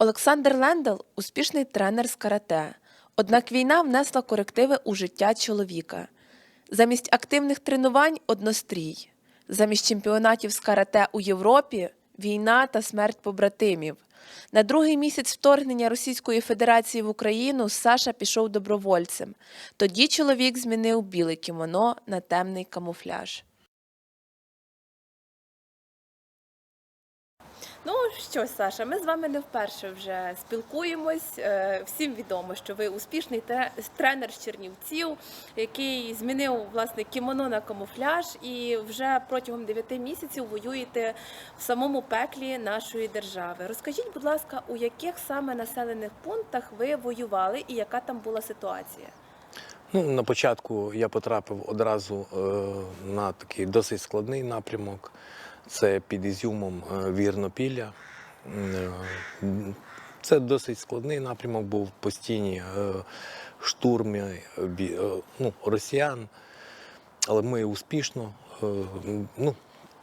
Олександр Лендал успішний тренер з карате. Однак війна внесла корективи у життя чоловіка. Замість активних тренувань однострій. Замість чемпіонатів з карате у Європі війна та смерть побратимів. На другий місяць вторгнення Російської Федерації в Україну Саша пішов добровольцем. Тоді чоловік змінив біле кімоно на темний камуфляж. Ну що, Саша, ми з вами не вперше вже спілкуємось. Е, Всім відомо, що ви успішний тренер з Чернівців, який змінив власне кімоно на камуфляж, і вже протягом 9 місяців воюєте в самому пеклі нашої держави. Розкажіть, будь ласка, у яких саме населених пунктах ви воювали і яка там була ситуація? Ну, на початку я потрапив одразу е, на такий досить складний напрямок. Це під Ізюмом е, Вірнопілля. Е, Це досить складний напрямок, був постійні е, штурми ну, росіян, але ми успішно ну,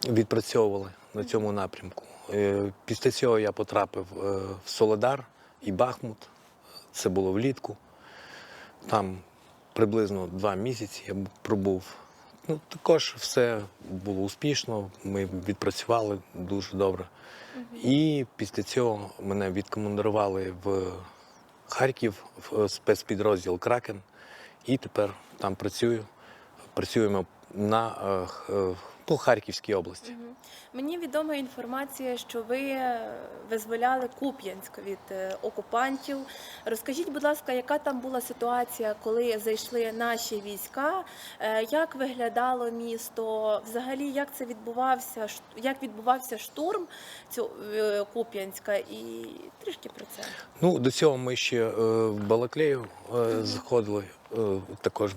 відпрацьовували на цьому напрямку. Після цього я потрапив в Солодар і Бахмут. Це було влітку. Там приблизно два місяці я пробув. Ну, також все було успішно, ми відпрацювали дуже добре. І після цього мене відкомандирували в Харків, в спецпідрозділ Кракен. І тепер там працюю. Працюємо на е, х- е, ну, Харківській області. Мені відома інформація, що ви е, визволяли Куп'янськ від е, окупантів. Розкажіть, будь ласка, яка там була ситуація, коли зайшли наші війська? Е, Як виглядало місто? Взагалі, як це відбувався? Як відбувався штурм цього Куп'янська? І трішки про це. Ну, до цього ми ще в Балаклею заходили, також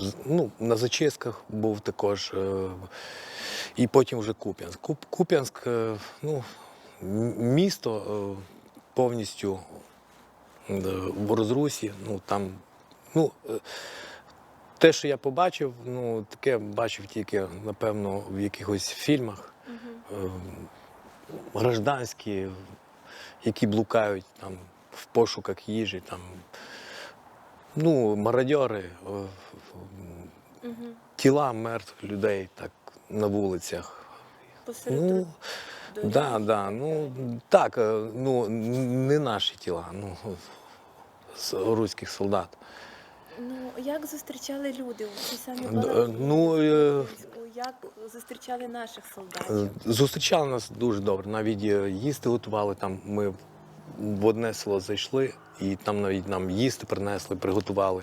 з- ну, на зачистках був також. І потім вже Куп'янськ. Куп, Куп'янськ, е, ну, місто е, повністю е, в розрусі. Ну, там, ну, те, що я побачив, ну, таке бачив тільки, напевно, в якихось фільмах. Е, гражданські, які блукають там в пошуках їжі, там, ну, мародьори, Угу. тіла мертвих людей так на вулицях. Посеред Ну, да, да, ну так, е, ну не наші тіла, ну з руських солдат. Ну, як зустрічали люди у цій самій ну, е, Як зустрічали наших Е, солдатів? Зустрічали нас дуже добре. Навіть е, їсти готували там. Ми в одне село зайшли, і там навіть нам їсти принесли, приготували.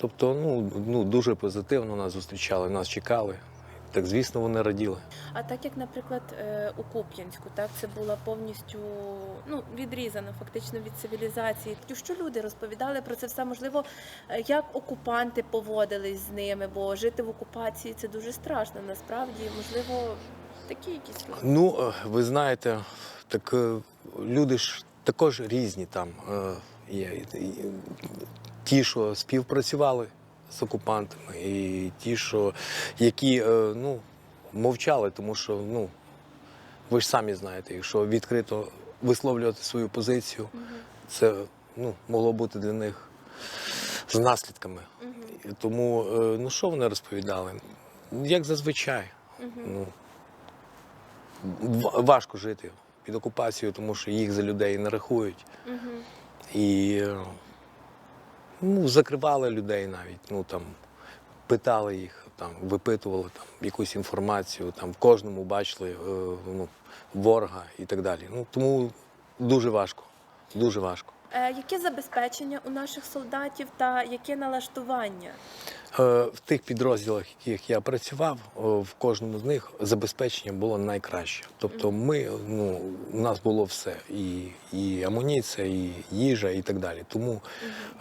Тобто, ну, ну дуже позитивно нас зустрічали, нас чекали. Так, звісно, вони раділи. А так як, наприклад, е, у Куп'янську, так це була повністю ну відрізана фактично від цивілізації. Що люди розповідали про це все можливо, е, як окупанти поводились з ними, бо жити в окупації це дуже страшно. Насправді, можливо, такі якісь Ну, е, ви знаєте, так люди ж також різні там є. Ті, що співпрацювали з окупантами, і ті, що які е, ну, мовчали, тому що ну, ви ж самі знаєте, якщо відкрито висловлювати свою позицію, це ну, могло бути для них з наслідками. Тому, е, ну що вони розповідали? Як зазвичай. Ну, важко жити під окупацією, тому що їх за людей не рахують. І е, ну, закривали людей навіть. Ну, там, питали їх, там, випитували там, якусь інформацію, там, в кожному бачили е, ну, ворога і так далі. Ну, тому дуже важко. Дуже важко. Е, яке забезпечення у наших солдатів та яке налаштування? Е, В тих підрозділах, в яких я працював, в кожному з них забезпечення було найкраще. Тобто, ми ну у нас було все: і, і амуніція, і їжа, і так далі. Тому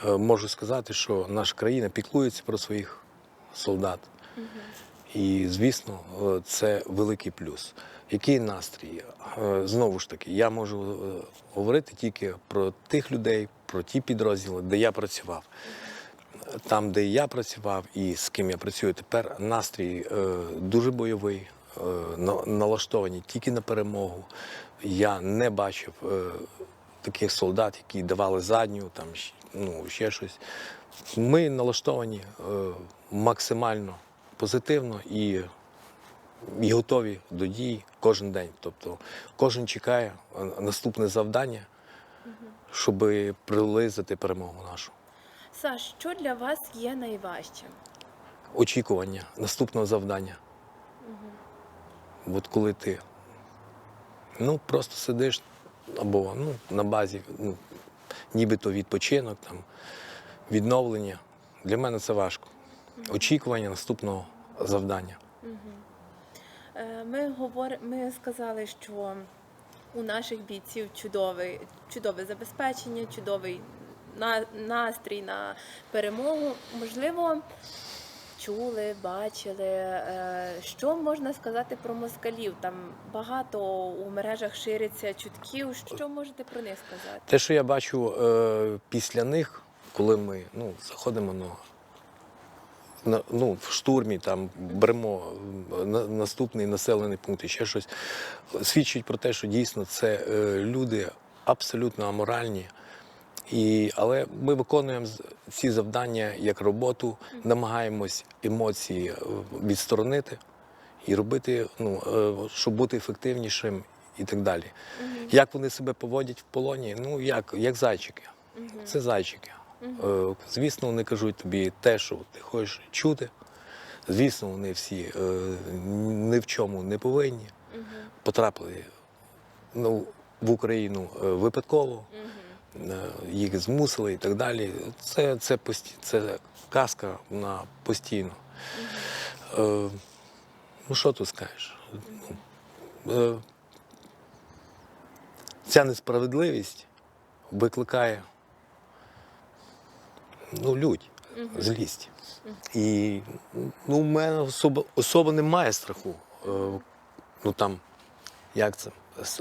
е, можу сказати, що наша країна піклується про своїх солдат. І, звісно, е, це великий плюс. Який настрій? Е, Знову ж таки, я можу е, говорити тільки про тих людей, про ті підрозділи, де я працював. Там, де я працював і з ким я працюю тепер, настрій е, дуже бойовий, налаштовані тільки на перемогу. Я не бачив таких солдат, які давали задню, там ну, ще щось. Ми налаштовані максимально позитивно і, і готові до дій кожен день. Тобто кожен чекає наступне завдання, щоб приблизити перемогу нашу. Саш, що для вас є найважчим? Очікування наступного завдання. От коли ти ну, просто сидиш або ну, на базі, ну, нібито відпочинок, там, відновлення. Для мене це важко. Очікування наступного завдання. Е, Ми говор... ми сказали, що у наших бійців чудовий, чудове забезпечення, чудовий на... настрій на перемогу. Можливо, чули, бачили. Е, Що можна сказати про москалів? Там багато у мережах шириться чутків. Що можете про них сказати? Те, що я бачу е, після них, коли ми ну, заходимо на, ну, в штурмі, там беремо на, наступний населений пункт і ще щось, свідчить про те, що дійсно це е, люди абсолютно аморальні. І, але ми виконуємо ці завдання як роботу, намагаємось емоції е, відсторонити і робити, ну, е, щоб бути ефективнішим і так далі. Як вони себе поводять в полоні? Ну, як, як зайчики. Це зайчики. Е, Звісно, вони кажуть тобі те, що ти хочеш чути. Звісно, вони всі е, ні в чому не повинні. Потрапили ну, в Україну е, випадково, їх змусили і так далі. Це, це, пості... це казка на постійно. Е, ну, що тут скажеш? Е, ця несправедливість викликає ну, лють, злість. І ну, у мене особо, особо немає страху. Е, ну там, як це?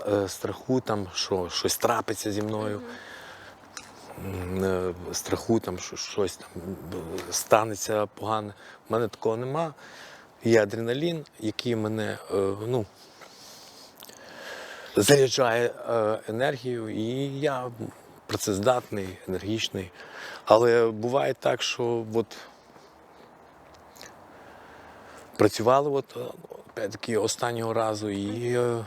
Е, Страху, там, що щось трапиться зі мною. Е, Страху, там, що щось там е, станеться погане. У мене такого нема. Є адреналін, який мене е, ну, заряджає е, енергію, і я працездатний, енергічний. Але буває так, що от працювали от, опять-таки останнього разу, і е,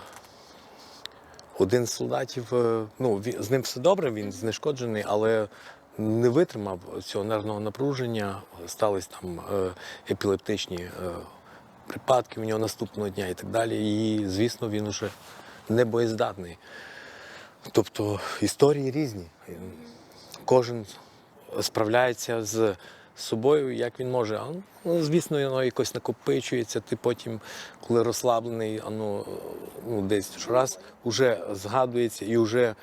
один з солдатів, е, ну, з ним все добре, він знешкоджений, але не витримав цього нервного напруження, стались там е, епілептичні припадки у нього наступного дня і так далі. І, звісно, він уже не боєздатний. Тобто історії різні. Кожен справляється з собою, як він може. А, Ну, звісно, воно якось накопичується. Ти потім, коли розслаблений, воно ну, десь раз вже згадується, і вже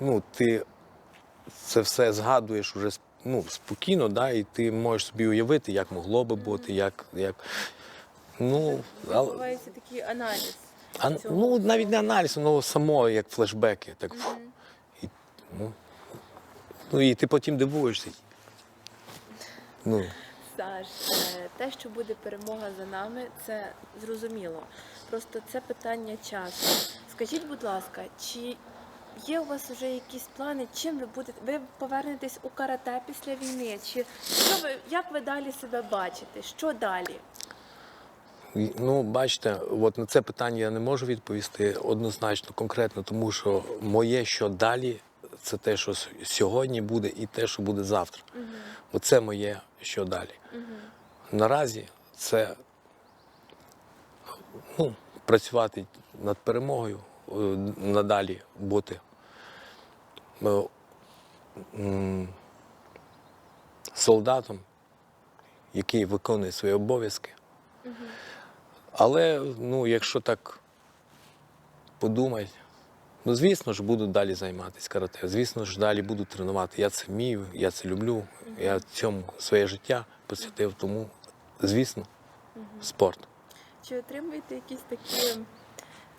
ну, ти це все згадуєш уже ну, спокійно, да, і ти можеш собі уявити, як могло би бути, як. як ну, але, Відбувається такий аналіз. А, ну, навіть не аналіз, воно само як флешбеки. Так, фу, і, ну, ну, і ти потім дивуєшся. Ну, Саш, е, те, що буде перемога за нами, це зрозуміло. Просто це питання часу. Скажіть, будь ласка, чи є у вас вже якісь плани, чим ви будете? Ви повернетесь у карате після війни? Чи що ви як ви далі себе бачите? Що далі? Ну, бачите, от на це питання я не можу відповісти однозначно, конкретно, тому що моє що далі, це те, що с- сьогодні буде, і те, що буде завтра. Оце моє що далі. Наразі це ну, працювати над перемогою, е, надалі бути е, м, солдатом, який виконує свої обов'язки. Але ну, якщо так подумати, ну звісно ж буду далі займатися карате. Звісно ж, далі буду тренувати. Я це вмію, я це люблю. Я цьому своє життя посвятив, тому, звісно, спорт. Чи отримуєте якісь такі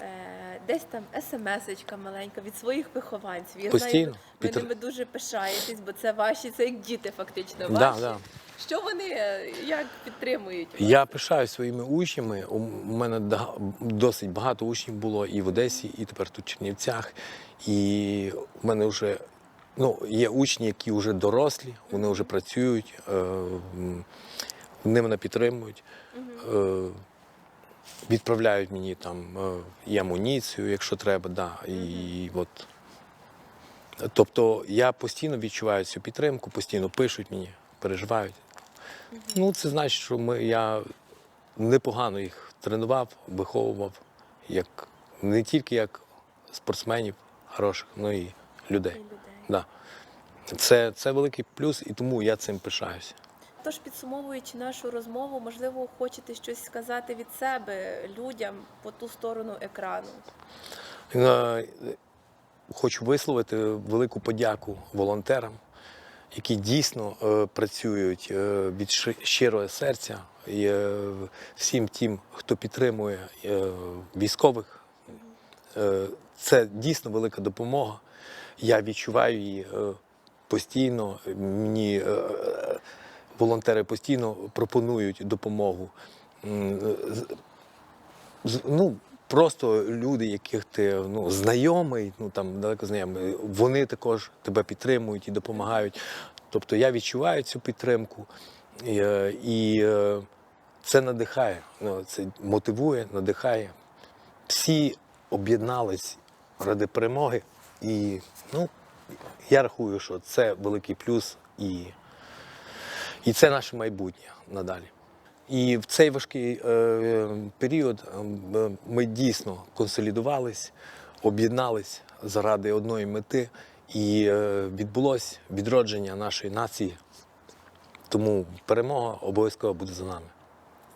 е, десь там смс-очка маленька від своїх вихованців? Я Постійно. знаю, ви Підтр- ними дуже пишаєтесь, бо це ваші, це як діти фактично. Да, ваші. да. Що вони е, як підтримують? Я пишаю своїми учнями. У мене досить багато учнів було і в Одесі, і тепер тут в Чернівцях. І в мене вже ну, є учні, які вже дорослі, вони вже працюють, е, вони мене підтримують. Е, відправляють мені там і амуніцію, якщо треба, да. І от. Тобто я постійно відчуваю цю підтримку, постійно пишуть мені, переживають. Ну, це значить, що ми, я непогано їх тренував, виховував, як, не тільки як спортсменів хороших, але і людей. Да. Це, це великий плюс, і тому я цим пишаюся. Тож, підсумовуючи нашу розмову, можливо, хочете щось сказати від себе людям по ту сторону екрану. Е, Хочу висловити велику подяку волонтерам, які дійсно е, працюють е, від щирого серця. І, е, всім тим, хто підтримує військових. Це дійсно велика допомога. Я відчуваю її постійно. Мені волонтери постійно пропонують допомогу. Ну, просто люди, яких ти ну, знайомий, ну там далеко знайомий, вони також тебе підтримують і допомагають. Тобто я відчуваю цю підтримку, і, е, і е, це надихає, ну, це мотивує, надихає. Всі об'єднались ради перемоги, і ну, я рахую, що це великий плюс і, і це наше майбутнє надалі. І в цей важкий е, період е, ми дійсно консолідувались, об'єднались заради одної мети, і е, відбулось відродження нашої нації. Тому перемога обов'язково буде за нами.